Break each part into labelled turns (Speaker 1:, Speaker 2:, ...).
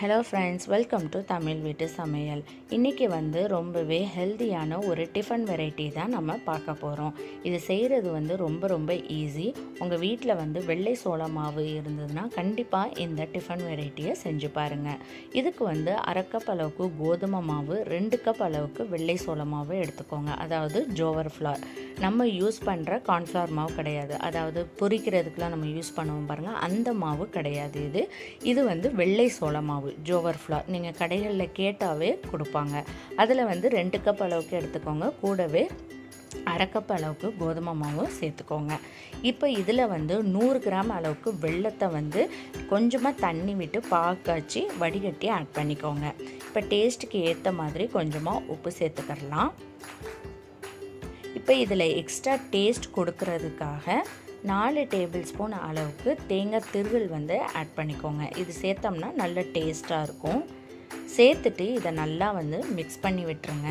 Speaker 1: Hello friends welcome to Tamil வீட்டு சமையல் இன்றைக்கி வந்து ரொம்பவே ஹெல்த்தியான ஒரு டிஃபன் வெரைட்டி தான் நம்ம பார்க்க போகிறோம் இது செய்கிறது வந்து ரொம்ப ரொம்ப ஈஸி உங்கள் வீட்டில் வந்து வெள்ளை சோள மாவு இருந்ததுன்னா கண்டிப்பாக இந்த டிஃபன் வெரைட்டியை செஞ்சு பாருங்கள் இதுக்கு வந்து அரை கப் அளவுக்கு கோதுமை மாவு ரெண்டு கப் அளவுக்கு வெள்ளை சோள மாவு எடுத்துக்கோங்க. அதாவது ஜோவர் ஃப்ளார். நம்ம யூஸ் பண்ணுற கார்ன்ஃப்ளவர் மாவு கிடையாது. அதாவது பொரிக்கிறதுக்கெலாம் நம்ம யூஸ் பண்ணுவோம் பாருங்கள் அந்த மாவு கிடையாது இது. இது வந்து வெள்ளை சோள மாவு. ஜோவர் ஃப்ளார் நீங்கள் கடைகளில் கேட்டாவே கொடுப்பாங்க. அதில் வந்து ரெண்டு கப் அளவுக்கு எடுத்துக்கோங்க. கூடவே அரை கப் அளவுக்கு கோதுமை மாவும் சேர்த்துக்கோங்க. இப்போ இதில் வந்து நூறு கிராம் அளவுக்கு வெள்ளத்தை வந்து கொஞ்சமாக தண்ணி விட்டு பாக்காச்சு வடிகட்டி ஆட் பண்ணிக்கோங்க. இப்போ டேஸ்ட்டுக்கு ஏற்ற மாதிரி கொஞ்சமாக உப்பு சேர்த்துக்கரலாம் இப்போ இதில் எக்ஸ்ட்ரா டேஸ்ட் கொடுக்கறதுக்காக நாலு டேபிள் ஸ்பூன் அளவுக்கு தேங்காய் திருவல் வந்து ஆட் பண்ணிக்கோங்க. இது சேர்த்தோம்னா நல்ல டேஸ்ட்டாக இருக்கும். சேர்த்துட்டு இதை நல்லா வந்து மிக்ஸ் பண்ணி விட்டுருங்க.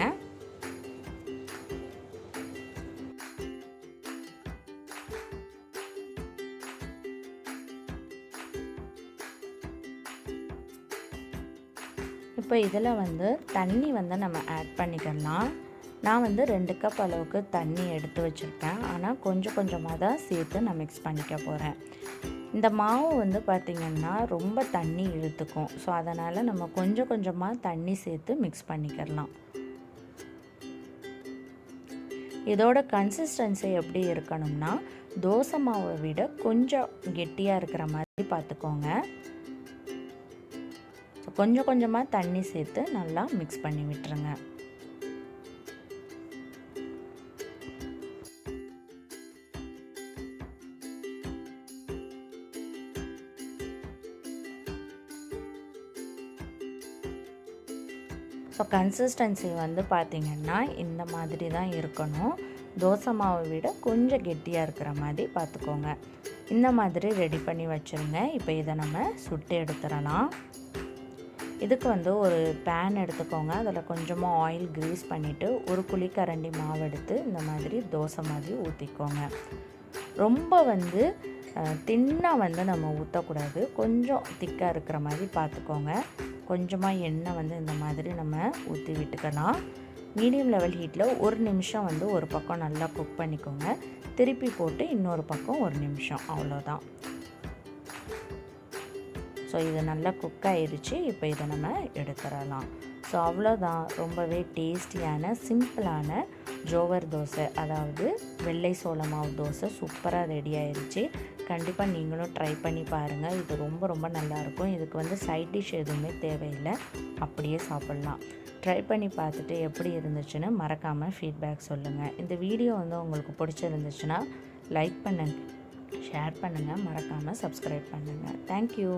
Speaker 1: இப்போ இதில் வந்து தண்ணி வந்து நம்ம ஆட் பண்ணிக்கலாம். நான் வந்து ரெண்டு கப் அளவுக்கு தண்ணி எடுத்து வச்சுருக்கேன். ஆனால் கொஞ்சம் கொஞ்சமாக தான் சேர்த்து நான் மிக்ஸ் பண்ணிக்க போகிறேன் இந்த மாவு வந்து பார்த்திங்கன்னா ரொம்ப தண்ணி இழுத்துக்கும். ஸோ அதனால் நம்ம கொஞ்சம் கொஞ்சமாக தண்ணி சேர்த்து மிக்ஸ் பண்ணிக்கிறலாம் இதோட கன்சிஸ்டன்சி எப்படி இருக்கணும்னா தோசை மாவை விட கொஞ்சம் கெட்டியாக இருக்கிற மாதிரி பார்த்துக்கோங்க கொஞ்சம் கொஞ்சமாக தண்ணி சேர்த்து நல்லா மிக்ஸ் பண்ணி விட்டுருங்க. ஸோ கன்சிஸ்டன்சி வந்து பார்த்திங்கன்னா இந்த மாதிரி தான் இருக்கணும். தோசை மாவை விட கொஞ்சம் கெட்டியாக இருக்கிற மாதிரி பார்த்துக்கோங்க. இந்த மாதிரி ரெடி பண்ணி வச்சுருங்க. இப்போ இதை நம்ம சுட்டு எடுத்துடலாம். இதுக்கு வந்து ஒரு பேன் எடுத்துக்கோங்க. அதில் கொஞ்சமாக ஆயில் க்ரீஸ் பண்ணிவிட்டு ஒரு குழிக்கரண்டி மாவு எடுத்து இந்த மாதிரி தோசை மாதிரி ஊற்றிக்கோங்க ரொம்ப வந்து தின்னாக வந்து நம்ம ஊற்றக்கூடாது கொஞ்சம் திக்காக இருக்கிற மாதிரி பார்த்துக்கோங்க. கொஞ்சமாக எண்ணெய் வந்து இந்த மாதிரி நம்ம ஊற்றி விட்டுக்கலாம் மீடியம் லெவல் ஹீட்டில் ஒரு நிமிஷம் வந்து ஒரு பக்கம் நல்லா குக் பண்ணிக்கோங்க. திருப்பி போட்டு இன்னொரு பக்கம் ஒரு நிமிஷம் அவ்வளோதான் ஸோ இது நல்லா குக் ஆயிடுச்சு இப்போ இதை நம்ம எடுத்துடலாம். ஸோ அவ்வளோதான் ரொம்பவே டேஸ்டியான சிம்பிளான ஜோவர் தோசை. அதாவது வெள்ளை சோள மாவு தோசை. சூப்பராக ரெடி ஆயிடுச்சு கண்டிப்பாக நீங்களும் ட்ரை பண்ணி பாருங்கள் இது ரொம்ப ரொம்ப நல்லாயிருக்கும் இதுக்கு வந்து சைட் டிஷ் எதுவுமே தேவையில்லை. அப்படியே சாப்பிட்லாம். ட்ரை பண்ணி பார்த்துட்டு எப்படி இருந்துச்சுன்னு மறக்காமல் ஃபீட்பேக் சொல்லுங்கள் இந்த வீடியோ வந்து உங்களுக்கு பிடிச்சிருந்துச்சுன்னா லைக் பண்ணுங்கள் ஷேர் பண்ணுங்கள் மறக்காமல் சப்ஸ்கிரைப் பண்ணுங்கள் தேங்க்யூ